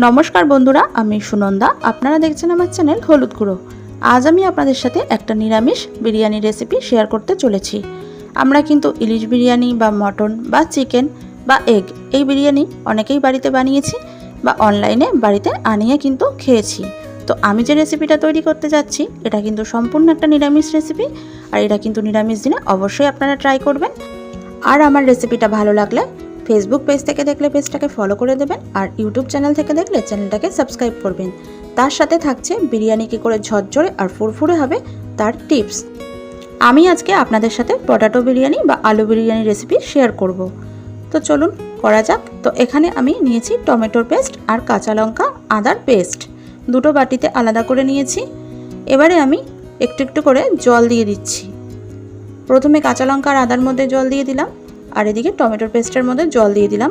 নমস্কার বন্ধুরা, আমি সুনন্দা। আপনারা দেখছেন আমার চ্যানেল হলুদ গুঁড়ো। আজ আমি আপনাদের সাথে একটা নিরামিষ বিরিয়ানি রেসিপি শেয়ার করতে চলেছি। আমরা কিন্তু ইলিশ বিরিয়ানি বা মটন বা চিকেন বা এগ এই বিরিয়ানি অনেকেই বাড়িতে বানিয়েছি বা অনলাইনে বাড়িতে আনিয়ে কিন্তু খেয়েছি। তো আমি যে রেসিপিটা তৈরি করতে যাচ্ছি, এটা কিন্তু সম্পূর্ণ একটা নিরামিষ রেসিপি আর এটা কিন্তু নিরামিষ দিনে অবশ্যই আপনারা ট্রাই করবেন। আর আমার রেসিপিটা ভালো লাগলে ফেসবুক পেজ থেকে দেখলে পেজটাকে ফলো করে দেবেন আর ইউটিউব চ্যানেল থেকে দেখলে চ্যানেলটাকে সাবস্ক্রাইব করবেন। তার সাথে থাকছে বিরিয়ানি কী করে ঝরঝরে আর ফুরফুরে হবে তার টিপস আমি আজকে আপনাদের সাথে পটাটো বিরিয়ানি বা আলু বিরিয়ানি রেসিপি শেয়ার করব। তো চলুন করা যাক। তো এখানে আমি নিয়েছি টমেটোর পেস্ট আর কাঁচা লঙ্কা আদার পেস্ট দুটো বাটিতে আলাদা করে নিয়েছি। এবারে আমি একটু একটু করে জল দিয়ে দিচ্ছি। প্রথমে কাঁচা লঙ্কা আর আদার মধ্যে জল দিয়ে দিলাম। আর এদিকে টমেটোর পেস্টের মধ্যে জল দিয়ে দিলাম।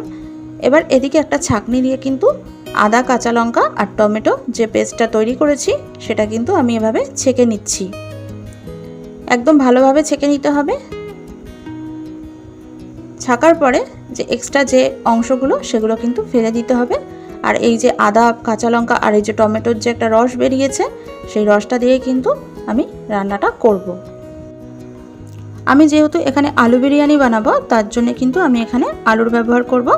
এবার এদিকে একটা ছাঁকনি দিয়ে কিন্তু আদা, কাঁচা লঙ্কা আর টমেটো যে পেস্টটা তৈরি করেছি, সেটা কিন্তু আমি এভাবে ছেঁকে নিচ্ছি। একদম ভালোভাবে ছেঁকে নিতে হবে। ছাকার পরে যে এক্সট্রা যে অংশগুলো, সেগুলো কিন্তু ফেলে দিতে হবে। আর এই যে আদা, কাঁচা লঙ্কা আর এই যে টমেটোর যে একটা রস বেরিয়েছে, সেই রসটা দিয়ে কিন্তু আমি রান্নাটা করব। আমি যেহেতু এখানে আলু বিরিয়ানি বানাবো, তার জন্য কিন্তু আমি এখানে আলুর ব্যবহার করব।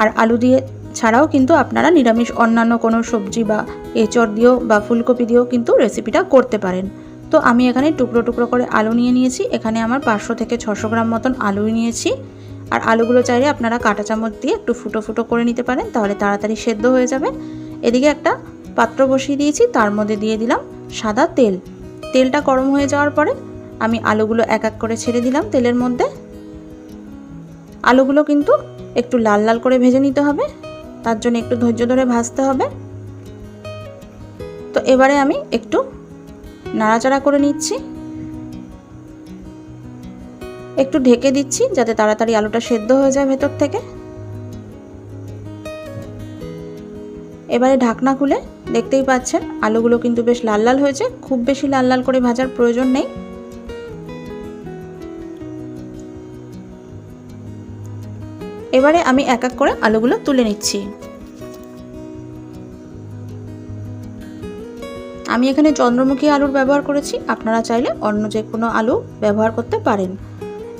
আর আলু দিয়ে ছাড়াও কিন্তু আপনারা নিরামিষ অন্যান্য কোনো সবজি বা এঁচড় দিয়েও বা ফুলকপি দিয়েও কিন্তু রেসিপিটা করতে পারেন। তো আমি এখানে টুকরো টুকরো করে আলু নিয়ে নিয়েছি। এখানে আমার পাঁচশো থেকে ছশো গ্রাম মতন আলু নিয়েছি। আর আলুগুলো চাইলে আপনারা কাঁটা চামচ দিয়ে একটু ফুটো ফুটো করে নিতে পারেন, তাহলে তাড়াতাড়ি সেদ্ধ হয়ে যাবে। এদিকে একটা পাত্র বসিয়ে দিয়েছি, তার মধ্যে দিয়ে দিলাম সাদা তেল। তেলটা গরম হয়ে যাওয়ার পরে আমি আলুগুলো এক এক করে ছেড়ে দিলাম তেলের মধ্যে। আলুগুলো কিন্তু একটু লাল লাল করে ভেজে নিতে হবে, তার জন্য একটু ধৈর্য ধরে ভাজতে হবে। তো এবারে আমি একটু নাড়াচাড়া করে নিচ্ছি। একটু ঢেকে দিচ্ছি যাতে তাড়াতাড়ি আলুটা সেদ্ধ হয়ে যায় ভেতর থেকে। এবারে ঢাকনা খুলে দেখতেই পাচ্ছেন, আলুগুলো কিন্তু বেশ লাল লাল হয়েছে, খুব বেশি লাল লাল করে ভাজার প্রয়োজন নেই। এবারে আমি এক এক করে আলুগুলো তুলে নিচ্ছি। আমি এখানে চন্দ্রমুখী আলুর ব্যবহার করেছি। আপনারা চাইলে অন্য যে কোনো আলু ব্যবহার করতে পারেন।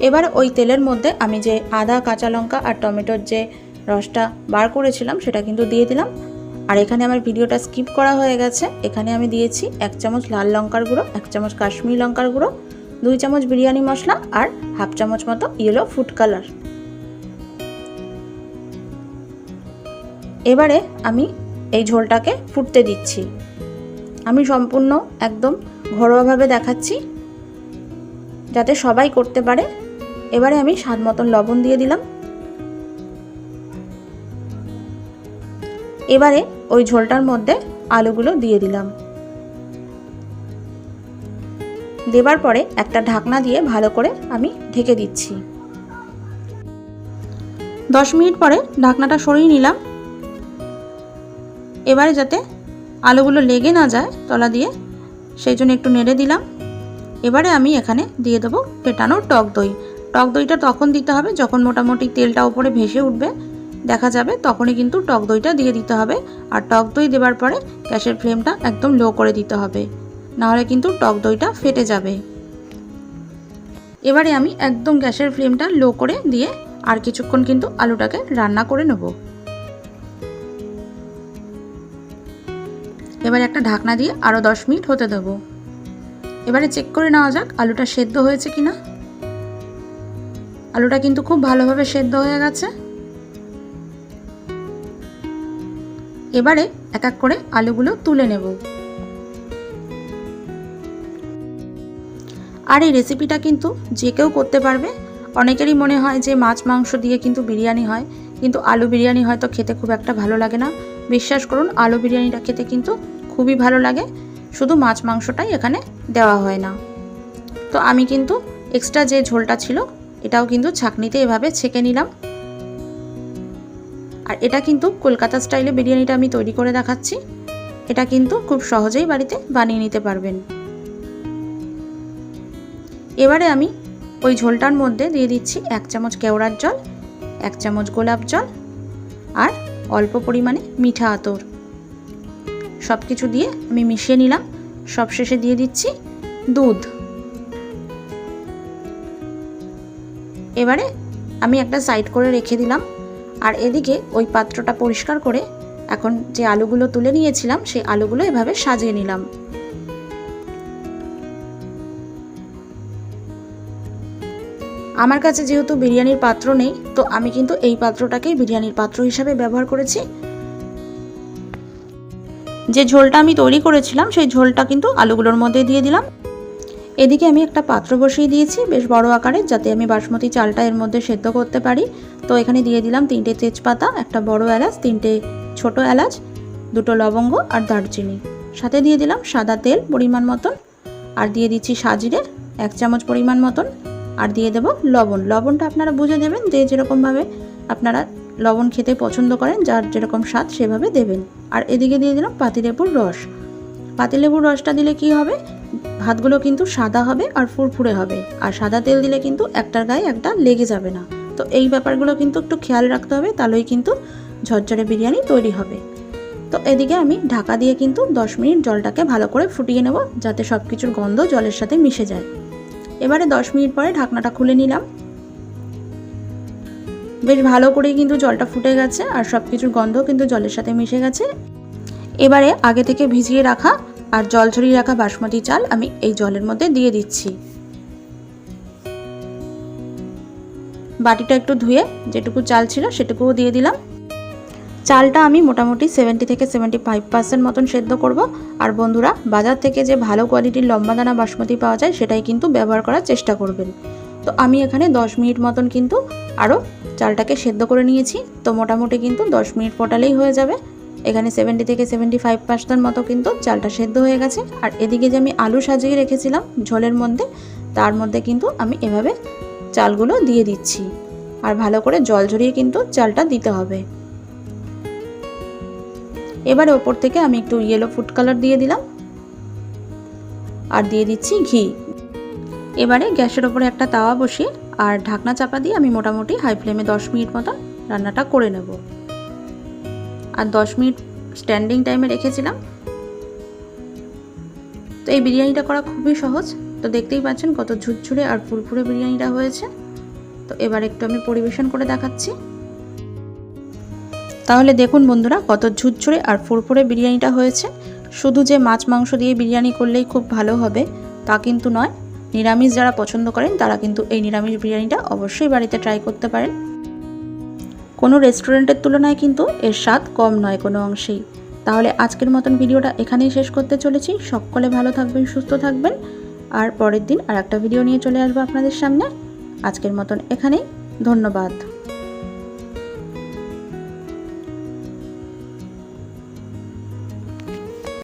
এবার ওই তেলের মধ্যে আমি যে আদা, কাঁচা লঙ্কা আর টমেটোর যে রসটা বার করেছিলাম, সেটা কিন্তু দিয়ে দিলাম। আর এখানে আমার ভিডিওটা স্কিপ করা হয়ে গেছে। এখানে আমি দিয়েছি এক চামচ লাল লঙ্কার গুঁড়ো, এক চামচ কাশ্মীরি লঙ্কার গুঁড়ো, দুই চামচ বিরিয়ানি মশলা আর হাফ চামচ মতো ইয়েলো ফুড কালার এবারে আমি এই ঝোলটাকে ফুটতে দিচ্ছি। আমি সম্পূর্ণ একদম ঘরোয়াভাবে দেখাচ্ছি, যাতে সবাই করতে পারে। এবারে আমি স্বাদ মতন লবণ দিয়ে দিলাম। এবারে ওই ঝোলটার মধ্যে আলুগুলো দিয়ে দিলাম। দেবার পরে একটা ঢাকনা দিয়ে ভালো করে আমি ঢেকে দিচ্ছি। দশ মিনিট পরে ঢাকনাটা সরিয়ে নিলাম। এবারে যাতে আলুগুলো লেগে না যায় তলা দিয়ে, সেই জন্য একটু নেড়ে দিলাম। এবারে আমি এখানে দিয়ে দেবো ফেটানো টক দই। টক দইটা তখন দিতে হবে যখন মোটামুটি তেলটা ওপরে ভেসে উঠবে। দেখা যাবে তখনই কিন্তু টক দইটা দিয়ে দিতে হবে। আর টক দই দেওয়ার পরে গ্যাসের ফ্লেমটা একদম লো করে দিতে হবে। নাহলে কিন্তু টক দইটা ফেটে যাবে। এবারে আমি একদম গ্যাসের ফ্লেমটা লো করে দিয়ে আর কিছুক্ষণ কিন্তু আলুটাকে রান্না করে নেব। এবার একটা ঢাকনা দিয়ে আরও দশ মিনিট হতে দেবো। এবারে চেক করে নেওয়া যাক আলুটা সেদ্ধ হয়েছে কি না আলুটা কিন্তু খুব ভালোভাবে সেদ্ধ হয়ে গেছে। এবারে এক এক করে আলুগুলো তুলে নেব। আর এই রেসিপিটা কিন্তু যে কেউ করতে পারবে। অনেকেরই মনে হয় যে মাছ, মাংস দিয়ে কিন্তু বিরিয়ানি হয়। কিন্তু আলু বিরিয়ানি হয়তো খেতে খুব একটা ভালো লাগে না। বিশ্বাস করুন, আলু বিরিয়ানিটা খেতে কিন্তু খুবই ভালো লাগে। শুধু মাছ মাংসটাই এখানে দেওয়া হয় না। তো আমি কিন্তু এক্সট্রা যে ঝোলটা ছিল, এটাও কিন্তু ছাকনিতে এভাবে ছেঁকে নিলাম। আর এটা কিন্তু কলকাতা স্টাইলে বিরিয়ানিটা আমি তৈরি করে দেখাচ্ছি। এটা কিন্তু খুব সহজেই বাড়িতে বানিয়ে নিতে পারবেন। এবারে আমি ওই ঝোলটার মধ্যে দিয়ে দিচ্ছি এক চামচ কেওড়ার জল, এক চামচ গোলাপ জল আর অল্প পরিমাণে মিঠা আতর। সব কিছু দিয়ে আমি মিশিয়ে নিলাম। সব শেষে দিয়ে দিচ্ছি দুধ। এবারে আমি একটা সাইড করে রেখে দিলাম। আর এদিকে ওই পাত্রটা পরিষ্কার করে এখন যে আলুগুলো তুলে নিয়েছিলাম, সেই আলুগুলো এভাবে সাজিয়ে নিলাম। আমার কাছে যেহেতু বিরিয়ানির পাত্র নেই, তো আমি কিন্তু এই পাত্রটাকেই বিরিয়ানির পাত্র হিসাবে ব্যবহার করেছি। যে ঝোলটা আমি তৈরি করেছিলাম, সেই ঝোলটা কিন্তু আলুগুলোর মধ্যে দিয়ে দিলাম। এদিকে আমি একটা পাত্র বসিয়ে দিয়েছি, বেশ বড় আকারে যাতে আমি বাসমতি চালটা এর মধ্যে সেদ্ধ করতে পারি। তো এখানে দিয়ে দিলাম তিনটে তেজপাতা, একটা বড় এলাচ, তিনটে ছোট এলাচ, দুটো লবঙ্গ আর দারচিনি। সাথে দিয়ে দিলাম সাদা তেল পরিমাণ মতন, আর দিয়ে দিচ্ছি সাজিরে এক চামচ পরিমাণ মতন, আর দিয়ে দেব লবণ। লবণটা আপনারা বুঝে দেবেন যে যেরকমভাবে আপনারা লবণ খেতে পছন্দ করেন, যার যেরকম স্বাদ সেভাবে দেবেন। আর এদিকে দিয়ে দিলাম পাতিলেবুর রস। পাতিলেবুর রসটা দিলে কি হবে? ভাতগুলো কিন্তু সাদা হবে আর ফুরফুরে হবে। আর সাদা তেল দিলে কিন্তু একটার গায়ে একটা লেগে যাবে না। তো এই ব্যাপারগুলো কিন্তু একটু খেয়াল রাখতে হবে, তাহলেই কিন্তু ঝরঝরে বিরিয়ানি তৈরি হবে। তো এদিকে আমি ঢাকা দিয়ে কিন্তু দশ মিনিট জলটাকে ভালো করে ফুটিয়ে নেব, যাতে সব কিছুর গন্ধ জলের সাথে মিশে যায়। এবারে দশ মিনিট পরে ঢাকনাটা খুলে নিলাম। বেশ ভালো করেই কিন্তু জলটা ফুটে গেছে আর সব কিছুর গন্ধ কিন্তু জলের সাথে মিশে গেছে। এবারে আগে থেকে ভিজিয়ে রাখা আর জল ছড়িয়ে রাখা বাসমতি চাল আমি এই জলের মধ্যে দিয়ে দিচ্ছি। বাটিটা একটু ধুয়ে যেটুকু চাল ছিল সেটুকুও দিয়ে দিলাম। চালটা আমি মোটামুটি সেভেন্টি থেকে সেভেন্টি ফাইভ পার্সেন্ট মতন সেদ্ধ করব আর বন্ধুরা, বাজার থেকে যে ভালো কোয়ালিটির লম্বা দানা বাসমতি পাওয়া যায় সেটাই কিন্তু ব্যবহার করার চেষ্টা করবেন। তো আমি এখানে দশ মিনিট মতন কিন্তু আরও চালটাকে সেদ্ধ করে নিয়েছি। তো মোটামুটি কিন্তু দশ মিনিট ফোটালেই হয়ে যাবে। এখানে সেভেন্টি থেকে সেভেন্টি ফাইভ পার্সেন্ট মতো কিন্তু চালটা সেদ্ধ হয়ে গেছে। আর এদিকে যে আমি আলু সাজিয়ে রেখেছিলাম ঝোলের মধ্যে, তার মধ্যে কিন্তু আমি এভাবে চালগুলো দিয়ে দিচ্ছি। আর ভালো করে জল ঝরিয়ে কিন্তু চালটা দিতে হবে। এবারে ওপর থেকে আমি একটু ইয়েলো ফুড কালার দিয়ে দিলাম। আর দিয়ে দিচ্ছি ঘি। এবারে গ্যাসের ওপরে একটা তাওয়া বসিয়ে আর ঢাকনা চাপা দিয়ে আমি মোটামুটি হাই ফ্লেমে দশ মিনিট মতো রান্নাটা করে নেব। আর দশ মিনিট স্ট্যান্ডিং টাইমে রেখেছিলাম। তো এই বিরিয়ানিটা করা খুবই সহজ। তো দেখতেই পাচ্ছেন কত ঝুরঝুরে আর ফুরফুরে বিরিয়ানিটা হয়েছে। তো এবার একটু আমি পরিবেশন করে দেখাচ্ছি। তাহলে দেখুন বন্ধুরা কত ঝুরঝুরে আর ফুরফুরে বিরিয়ানিটা হয়েছে। শুধু যে মাছ মাংস দিয়ে বিরিয়ানি করলেই খুব ভালো হবে, তা কিন্তু নয়। নিরামিষ যারা পছন্দ করেন, তারা কিন্তু এই নিরামিষ বিরিয়ানিটা অবশ্যই বাড়িতে ট্রাই করতে পারেন। কোনো রেস্টুরেন্টের তুলনায় কিন্তু এর স্বাদ কম নয় কোনো অংশেই। তাহলে আজকের মতন ভিডিওটা এখানেই শেষ করতে চলেছি। সকলে ভালো থাকবেন, সুস্থ থাকবেন। আর পরের দিন আর একটা ভিডিও নিয়ে চলে আসব আপনাদের সামনে। আজকের মতন এখানেই, ধন্যবাদ।